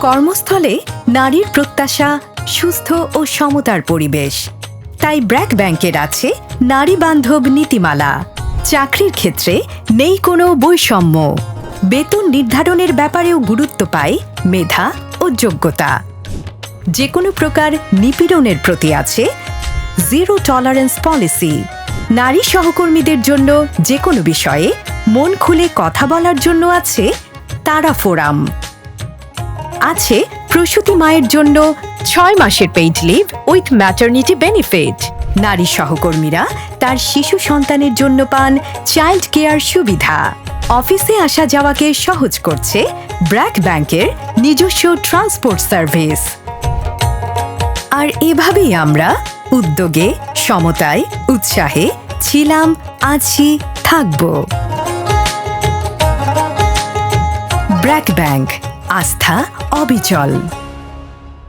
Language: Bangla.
কর্মস্থলে নারীর প্রত্যাশা, সুস্থ ও সমতার পরিবেশ। তাই ব্র্যাক ব্যাংকের আছে নারী বান্ধব নীতিমালা। চাকরির ক্ষেত্রে নেই কোনো বৈষম্য। বেতন নির্ধারণের ব্যাপারেও গুরুত্ব পায় মেধা ও যোগ্যতা। যে কোনো প্রকার নিপীড়নের প্রতি আছে জিরো টলারেন্স পলিসি। নারী সহকর্মীদের জন্য যে কোনো বিষয়ে মন খুলে কথা বলার জন্য আছে তারা ফোরাম। আছে প্রসূতি মায়ের জন্য ছয় মাসের paid leave with maternity benefit নারী সহকর্মীরা তার শিশু সন্তানের জন্য পান চাইল্ড কেয়ার সুবিধা। অফিসে আসা যাওয়াকে সহজ করছে ব্র্যাক ব্যাংকের নিজস্ব ট্রান্সপোর্ট সার্ভিস আর এভাবেই আমরা উদ্যোগে, সমতায়, উৎসাহে ছিলাম, আছি, থাকব। ব্র্যাক ব্যাংক আস্থা অবিচল।